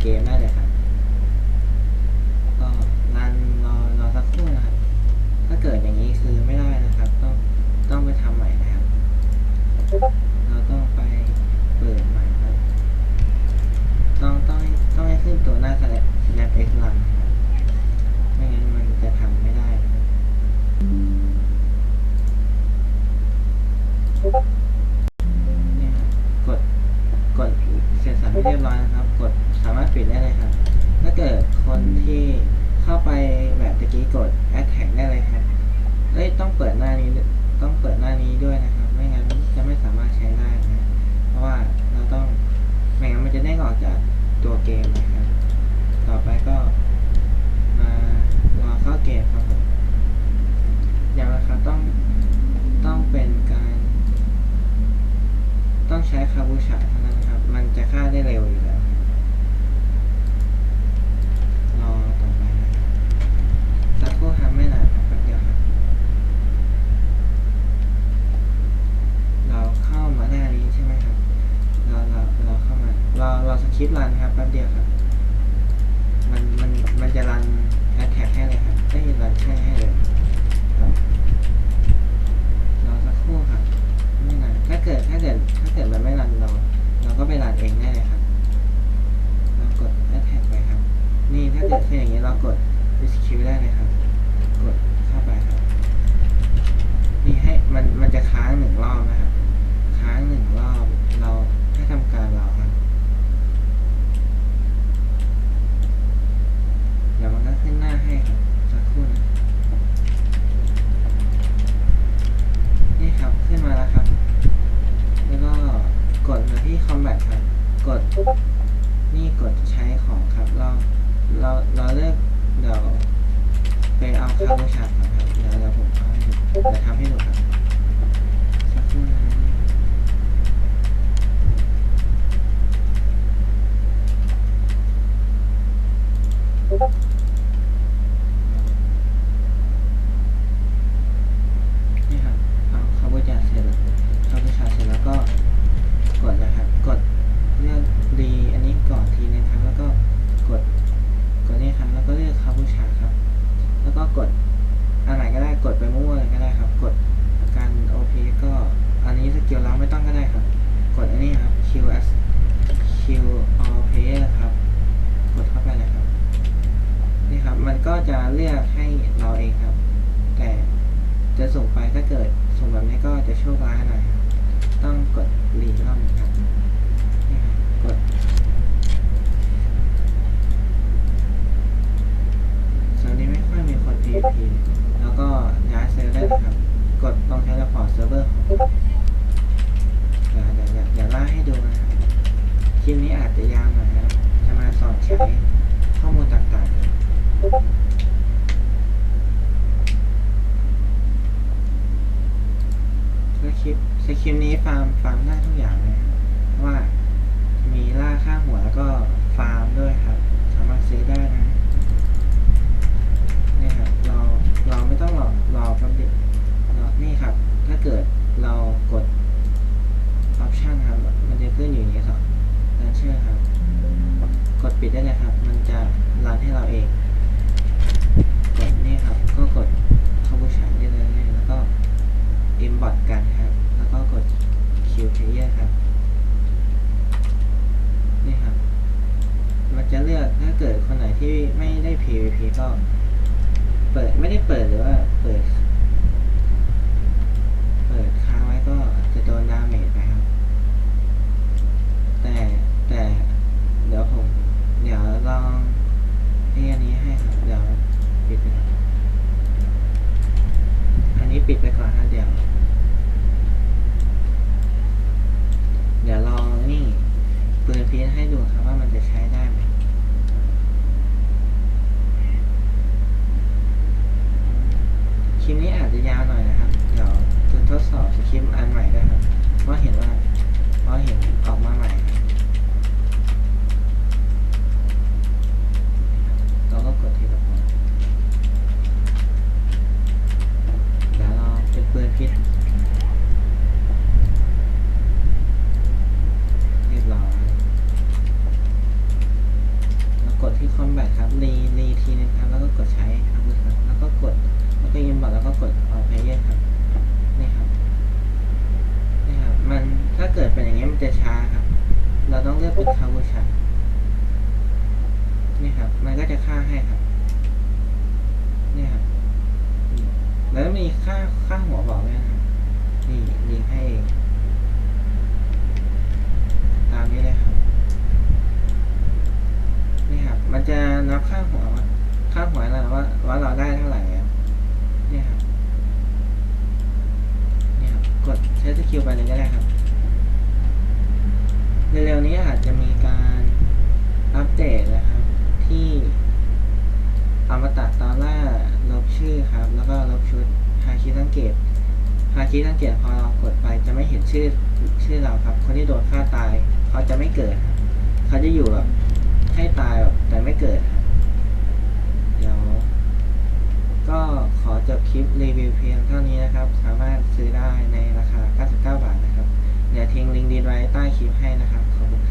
เกมได้เลยครับ ก็กด rescue ได้เลยครับ กดเข้าไปครับมีให้มันมันจะค้างหนึ่งรอบนะครับ ค้างหนึ่งรอบเราให้ทำการเราครับเดี๋ยวมันก็ขึ้นหน้าให้ครับสักครู่นะนี่ครับขึ้นมาแล้วครับ แล้วก็กดมาที่ combat ครับ กดนี่กดใช้ของครับเรา เราเราเลือกเดี๋ยวไปเอาค่าโดยสารก่อนครับเดี๋ยวเดี๋ยวผมเอให้ดูทำให้ดูครับ ก็จะเลือกให้เราเองครับ แต่จะส่งไปถ้าเกิดส่งแบบนี้ก็จะโชคร้ายหน่อยต้องกดรีรอบนึงครับกดตอนนี้ไม่ค่อยมีคน PVP แล้วก็ย้ายเซิร์ฟได้ครับ กดต้องใช้ระพอร์ตเซิร์ฟเวอร์ของเดี๋ยวเดี๋ยวเดี๋ยวล่าให้ดูนะครับคลิปนี้อาจจะยาวหน่อยครับจะมาสอนใช้ บอทกันครับ แล้วก็กด Q Player ครับ นี่ครับ มันจะเลือกถ้าเกิดคนไหนที่ไม่ได้ PVP ก็ เปิดไม่ได้เปิดหรือว่าเปิด ทีนะครับ แล้วก็กดใช้ครับแล้วก็กด แล้วก็ยินบอร์ดแล้วก็กดออกเพย์ครับนี่ครับนี่ครับ มันถ้าเกิดเป็นอย่างนี้มันจะช้าครับ เราต้องเลือกเป็นคาบูชานี่ครับ มันก็จะค่าให้ครับนี่ครับ แล้วมีค่าค่าหัวบอกด้วยนะครับนี่ ดใช้สกิลไปเลยก็ได้ครับ เร็วๆนี้อาจจะมีการอัปเดตนะครับ ที่อมตะตอนล่าลบชื่อครับ แล้วก็ลบชุดฮาคิสังเกตฮาคิสังเกตพอเรากดไปจะไม่เห็นชื่อชื่อเราครับ คนที่โดนฆ่าตาย เขาจะไม่เกิด เขาจะอยู่แบบให้ตายแบบแต่ไม่เกิดครับ จบคลิปรีวิวเพียงเท่านี้นะครับ สามารถซื้อได้ในราคา 99 บาทนะครับ เดี๋ยวทิ้งลิงก์ดีไว้ใต้คลิปให้นะครับ ขอบคุณ